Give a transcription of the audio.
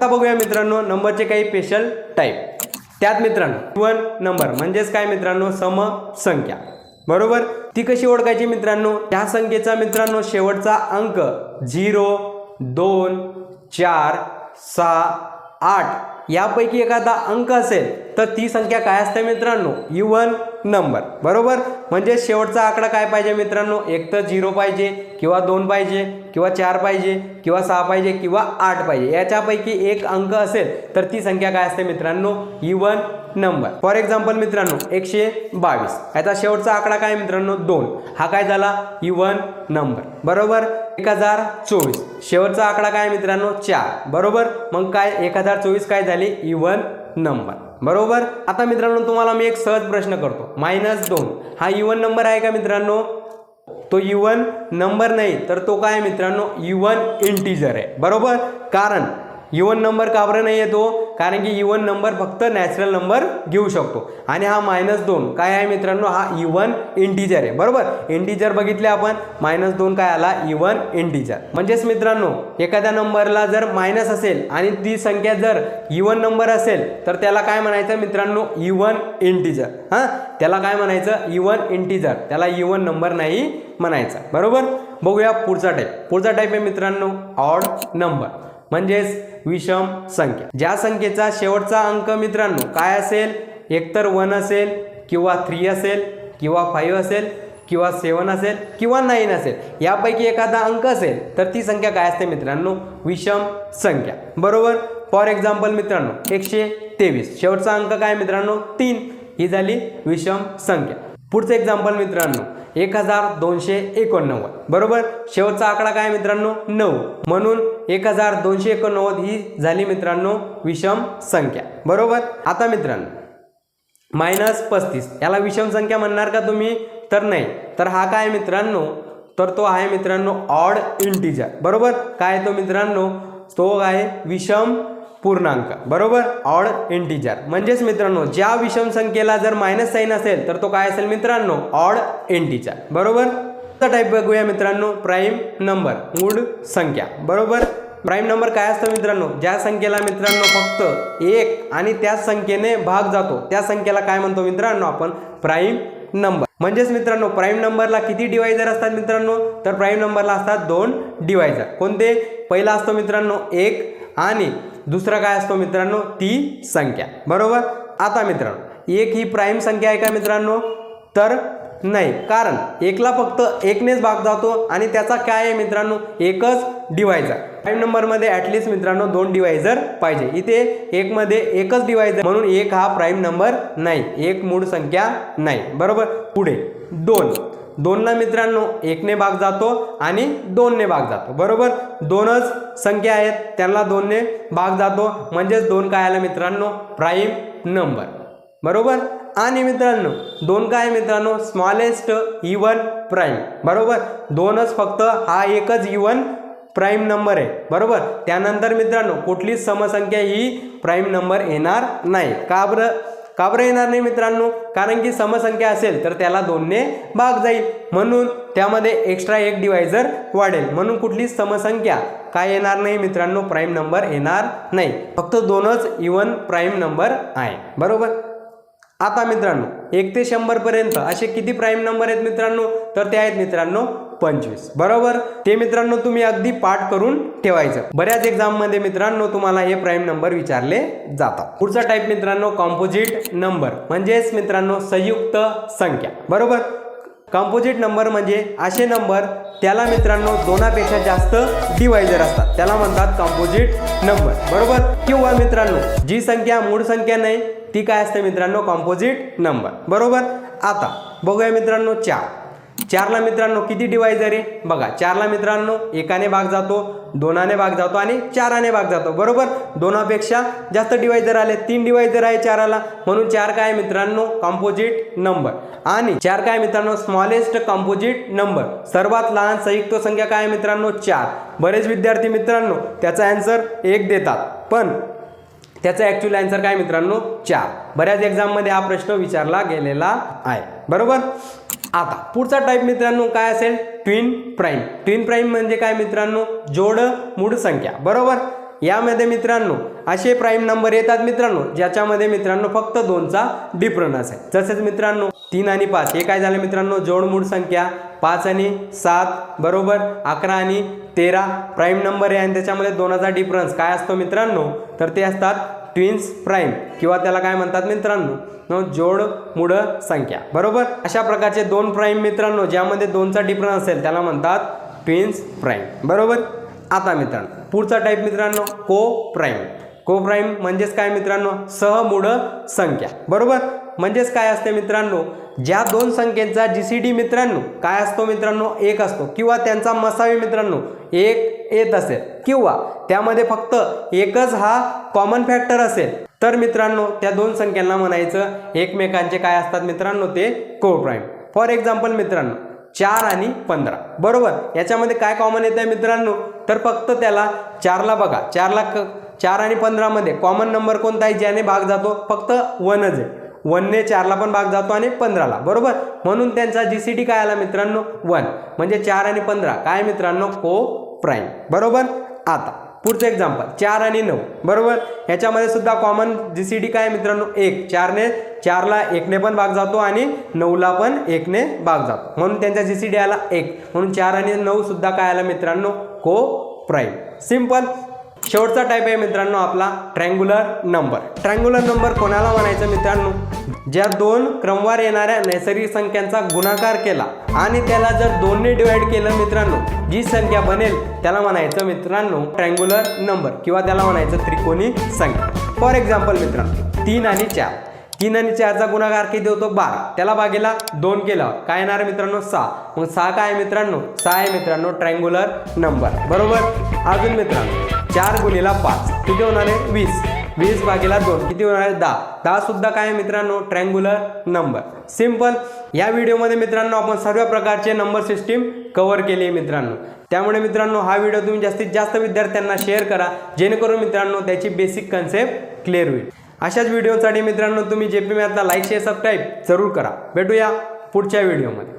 आता बघूया मित्रांनो नंबरचे काही स्पेशल टाईप त्यात मित्रांनो वन नंबर म्हणजेच काय मित्रांनो? समसंख्या. बरोबर? ती कशी ओळखायची मित्रांनो? त्या संख्येचा मित्रांनो शेवटचा अंक झिरो दोन चार सहा आठ. यापैकी एखादा अंक असेल तर ती संख्या काय असते मित्रांनो? इवन नंबर बरोबर? म्हणजे शेवटचा आकडा काय पाहिजे मित्रांनो? एक तर झिरो पाहिजे किंवा दोन पाहिजे किंवा चार पाहिजे किंवा सहा पाहिजे किंवा आठ पाहिजे. याच्यापैकी एक अंक असेल तर ती संख्या काय असते मित्रांनो? Even number. फॉर एक्झाम्पल मित्रांनो एकशे बावीस. याचा शेवटचा आकडा काय मित्रांनो? दोन. हा काय झाला? Even number. बरोबर? एक हजार चोवीस. शेवटचा आकडा काय मित्रांनो? चार. बरोबर? मग काय? एक हजार चोवीस काय झाली? Even number. बरोबर? आता मित्रांनो तुम्हाला मी एक सहज प्रश्न करतो. मायनस दोन. हा इवन नंबर आहे का मित्रांनो? तो इवन नंबर नाही तर तो काय मित्रांनो? इवन इंटीजर आहे. बरोबर? कारण इवन नंबर का बरं नाही येतो कारण की e इवन नंबर फक्त नॅचरल नंबर घेऊ शकतो. आणि हा मायनस दोन काय आहे मित्रांनो? हा e इवन इंटिजर आहे. बरोबर? इंटिजर बघितले आपण. मायनस दोन काय आला? E इवन इंटिजर म्हणजेच मित्रांनो एखाद्या नंबरला जर मायनस असेल आणि ती संख्या जर इवन नंबर असेल तर त्याला काय म्हणायचं मित्रांनो? इवन इंटिजर हां? त्याला काय म्हणायचं? इवन इंटिजर त्याला इवन नंबर नाही म्हणायचा. बरोबर? बघूया पुढचा टाईप पुढचा टाईप आहे मित्रांनो ऑड नंबर म्हणजेच विषम संख्या. ज्या संख्येचा शेवटचा अंक मित्रांनो काय असेल? एकतर वन असेल किंवा थ्री असेल किंवा फाईव्ह असेल किंवा सेवन असेल किंवा नाईन असेल. यापैकी एखादा अंक असेल तर ती संख्या काय असते मित्रांनो? विषम संख्या. बरोबर? फॉर एक्झाम्पल मित्रांनो एकशे तेवीस. शेवटचा अंक काय मित्रांनो? तीन. ही झाली विषम संख्या. पुढचं एक्झाम्पल मित्रांनो. एक हजार दोनशे एकोणनव्वद. बरोबर? शेवटचा आकडा काय मित्रांनो? नऊ. म्हणून एक हजार दोनशे एकोणनव्वद ही झाली मित्रांनो विषम संख्या. बरोबर? आता मित्रांनो मायनस पस्तीस. याला विषम संख्या म्हणणार का तुम्ही? तर नाही. तर हा काय मित्रांनो? तर तो आहे मित्रांनो ऑड इंटीजर बरोबर? काय तो मित्रांनो? तो आहे विषम पूर्णांक. बरोबर? ऑड इंटीजर म्हणजेच मित्रांनो ज्या विषम संख्येला जर मायनस साईन असेल तर तो काय असेल मित्रांनो? ऑड इंटीजर बरोबर? टाईप बघूया मित्रांनो. प्राईम नंबर मूळ संख्या. बरोबर? प्राईम नंबर काय असतं मित्रांनो? ज्या संख्येला मित्रांनो फक्त एक आणि त्याच संख्येने भाग जातो त्या संख्येला काय म्हणतो मित्रांनो आपण? प्राईम नंबर म्हणजेच मित्रांनो प्राईम नंबरला किती डिवायझर असतात मित्रांनो? तर प्राईम नंबरला असतात दोन डिवायझर कोणते? पहिला असतो मित्रांनो एक आणि दुसरा काय असतो मित्रांनो? ती संख्या. बरोबर? आता मित्रांनो एक ही प्राईम संख्या आहे का मित्रांनो? तर नाही. कारण एकला फक्त एकनेच भाग जातो आणि त्याचा काय आहे मित्रांनो? एकच डिवायझर प्राईम नंबरमध्ये ॲटलिस्ट मित्रांनो दोन डिवायझर पाहिजे. इथे एकमध्ये एकच डिवायझर म्हणून एक हा प्राईम नंबर नाही. एक मूळ संख्या नाही. बरोबर? पुढे. दोन. दोनला मित्रांनो एकने भाग जातो आणि दोनने भाग जातो. बरोबर? दोनच संख्या आहेत त्यांना दोनने भाग जातो. म्हणजेच दोन काय आला मित्रांनो? Prime number. बरोबर? आणि मित्रांनो दोन काय मित्रांनो? Smallest even prime. बरोबर? दोनच फक्त हा एकच इवन प्राईम नंबर आहे. बरोबर? त्यानंतर मित्रांनो कुठलीच समसंख्या ही प्राईम नंबर येणार नाही. का बरं? का बरं येणार नाही मित्रांनो? कारण की समसंख्या असेल तर त्याला दोनने भाग जाईल. म्हणून त्यामध्ये एक्स्ट्रा एक डिवायझर वाढेल. म्हणून कुठलीच समसंख्या? काय येणार नाही मित्रांनो? प्राईम नंबर येणार नाही. फक्त दोनच इवन प्राईम नंबर आहे. बरोबर? आता मित्रांनो एक ते शंभरपर्यंत असे किती प्राईम नंबर आहेत मित्रांनो? तर ते आहेत मित्रांनो पंचवीस. बरोबर? ते मित्रांनो तुम्ही अगदी पाठ करून ठेवायचं. बऱ्याच एक्झाममध्ये मित्रांनो तुम्हाला हे प्राईम नंबर विचारले जातात. पुढचा टाईप मित्रांनो कॉम्पोजिट नंबर म्हणजेच मित्रांनो संयुक्त संख्या. बरोबर? कॉम्पोजिट नंबर म्हणजे असे नंबर त्याला मित्रांनो दोनापेक्षा जास्त डिवायझर असतात. त्याला म्हणतात कॉम्पोजिट नंबर बरोबर? किंवा मित्रांनो जी संख्या मूळ संख्या नाही ती काय असते मित्रांनो? कॉम्पोजिट नंबर बरोबर? आता बघूया मित्रांनो चार. चारला मित्रांनो किती डिवायझर आहे बघा चारला मित्रांनो एकाने भाग जातो दोनाने भाग जातो आणि चाराने भाग जातो. बरोबर? दोनापेक्षा जास्त डिवायझर आले तीन डिवायझर आहे चाराला. म्हणून चार काय मित्रांनो? कॉम्पोजिट नंबर आणि चार काय मित्रांनो? स्मॉलेस्ट कॉम्पोजिट नंबर सर्वात लहान संयुक्त संख्या काय मित्रांनो? चार. बरेच विद्यार्थी मित्रांनो त्याचा आन्सर एक देतात. पण त्याचा ॲक्च्युअल आन्सर काय मित्रांनो? चार. बऱ्याच एक्झाममध्ये हा प्रश्न विचारला गेलेला आहे. बरोबर? आता पुढचा टाईप मित्रांनो काय असेल? ट्विन प्राईम ट्विन प्राईम म्हणजे काय मित्रांनो? जोड मूळ संख्या बरोबर? यामध्ये मित्रांनो असे प्राईम नंबर येतात मित्रांनो ज्याच्यामध्ये मित्रांनो फक्त दोनचा डिफरन्स आहे. तसेच मित्रांनो तीन आणि पाच हे काय झालं मित्रांनो? जोडमूळ संख्या पाच आणि सात बरोबर? अकरा आणि तेरा प्राईम नंबर आहे आणि त्याच्यामध्ये दोनाचा डिफरन्स काय असतो मित्रांनो? तर ते असतात ट्विन्स प्राईम किंवा त्याला काय म्हणतात मित्रांनो? जोड मुड संख्या. बरोबर? अशा प्रकारचे दोन प्राईम मित्रांनो ज्यामध्ये दोनचा डिफरन्स असेल त्याला म्हणतात ट्विन्स प्राईम बरोबर? आता मित्रांनो पुढचा टाईप मित्रांनो को प्राईम को प्राईम म्हणजेच काय मित्रांनो? सहमूळ संख्या. बरोबर? म्हणजेच काय असते मित्रांनो? ज्या दोन संख्येचा जी सी डी मित्रांनो काय असतो मित्रांनो? एक असतो. किंवा त्यांचा मसावी मित्रांनो एक येत असेल. किंवा त्यामध्ये फक्त एकच हा कॉमन फॅक्टर असेल. तर मित्रांनो त्या दोन संख्यांना म्हणायचं एकमेकांचे काय असतात मित्रांनो ते? को प्राईम फॉर एक्झाम्पल मित्रांनो चार आणि पंधरा. बरोबर? याच्यामध्ये काय कॉमन येत आहे मित्रांनो? तर फक्त त्याला चारला बघा. चारला क चार आणि पंधरामध्ये कॉमन नंबर कोणता आहे? ज्याने भाग जातो फक्त वनच आहे. वनने चारला पण भाग जातो आणि पंधराला. बरोबर? म्हणून त्यांचा जी सी टी काय आला मित्रांनो? वन. म्हणजे चार आणि पंधरा. काय मित्रांनो? को प्राईम बरोबर? आता. पुढचं एक्झाम्पल चार आणि नऊ बरोबर? ह्याच्यामध्ये सुद्धा कॉमन जी सी डी काय आहे मित्रांनो? एक. चारने चारला एकने पण भाग जातो आणि नऊला पण एकने भाग जातो. म्हणून त्यांचा जी सी डी आला एक. म्हणून चार आणि नऊ सुद्धा काय आला मित्रांनो? को प्राईम सिंपल शेवटचा टाईप आहे मित्रांनो आपला ट्रँग्युलर नंबर ट्रँग्युलर नंबर कोणाला म्हणायचं मित्रांनो? ज्या दोन क्रमवार येणाऱ्या नैसर्गिक संख्यांचा गुणाकार केला आणि त्याला जर दोनने डिवाइड केलं मित्रांनो जी संख्या बनेल त्याला म्हणायचं मित्रांनो ट्रँग्युलर नंबर किंवा त्याला म्हणायचं त्रिकोणी संख्या. फॉर एक्झाम्पल मित्रांनो तीन आणि चार. तीन आणि चारचा गुणाकार किती होतो? बारा. त्याला बागेला दोन केलं काय येणार मित्रांनो? सहा. मग सहा काय आहे मित्रांनो? सहा आहे मित्रांनो ट्रँग्युलर नंबर बरोबर? अजून मित्रांनो चार गुणीला पाच. किती होणार आहे? वीस. वीस भागीला दोन. किती होणार आहे? दहा. दहा सुद्धा काय आहे मित्रांनो? ट्रँग्युलर नंबर सिंपल या व्हिडिओमध्ये मित्रांनो आपण सर्व प्रकारचे नंबर सिस्टीम कव्हर केली आहे मित्रांनो. त्यामुळे मित्रांनो हा व्हिडिओ तुम्ही जास्तीत जास्त विद्यार्थ्यांना शेअर करा. जेणेकरून मित्रांनो त्याची बेसिक कन्सेप्ट क्लिअर होईल. अशाच व्हिडिओसाठी मित्रांनो तुम्ही जे पी मॅथला लाईक शेअर सबस्क्राईब जरूर करा. भेटूया पुढच्या व्हिडिओमध्ये